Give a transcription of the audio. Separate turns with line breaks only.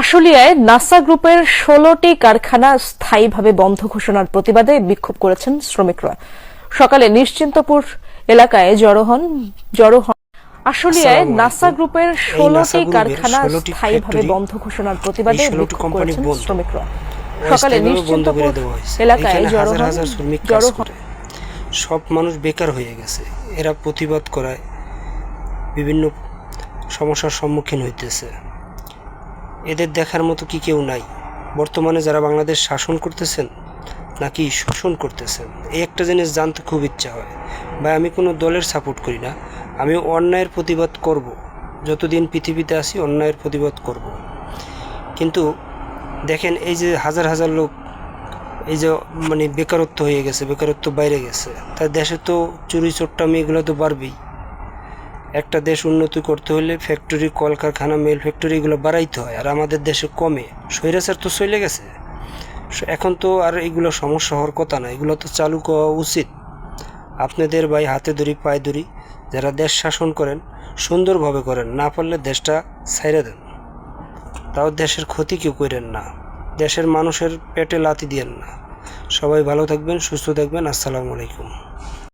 আশুলিয়ায় NASA গ্রুপের ষোলোটি কারখানা স্থায়ীভাবে বন্ধ ঘোষণার প্রতিবাদে বিক্ষোভ করেছেন শ্রমিকরা। সকালে নিশ্চিন্তপুর এলাকায় জড়ো হন জড়ো হন আশুলিয়ায় নাসা গ্রুপের ষোলোটি কারখানা স্থায়ীভাবে বন্ধ ঘোষণার প্রতিবাদে বিক্ষোভ করেছেন শ্রমিকরা। সকালে নিশ্চিন্তপুর এলাকায় জড়ো হন জড়ো হন
সব মানুষ বেকার হয়ে গেছে। এরা প্রতিবাদ করায় বিভিন্ন সমস্যার সম্মুখীন হইতেছে। এদের দেখার মতো কি কেউ নাই? বর্তমানে যারা বাংলাদেশ শাসন করতেছেন, নাকি শোষণ করতেছেন? এই একটা জিনিস জানতে খুব ইচ্ছা হয়। বা আমি কোনো দলের সাপোর্ট করি না। আমি অন্যায়ের প্রতিবাদ করব। যতদিন পৃথিবীতে আসি অন্যায়ের প্রতিবাদ করব। কিন্তু দেখেন, এই যে হাজার হাজার লোক, এই যে মানে বেকারত্ব হয়ে গেছে, বেকারত্ব বাইরে গেছে। তার দেশে তো চুরি চোট্টামি এগুলো তো বাড়বেই। একটা দেশ উন্নতি করতে হলে ফ্যাক্টরি কলকারখানা মেল ফ্যাক্টরি এগুলো বাড়াইতে হয়, আর আমাদের দেশে কমে। স্বৈরাচার তো চলে গেছে। এখন তো আর এগুলো সমস্যা হওয়ার কথা না, এগুলো তো চালু করা উচিত। আপনাদের ভাই হাতে ধরি, পায়ে ধরি, যারা দেশ শাসন করেন, সুন্দরভাবে করেন, না পারলে দেশটা ছাইড়ে দেন। তাও দেশের ক্ষতি কেউ করেন না। দেশের মানুষের পেটে লাতি দিয়েন না। সবাই ভালো থাকবেন, সুস্থ থাকবেন, আসসালামু আলাইকুম।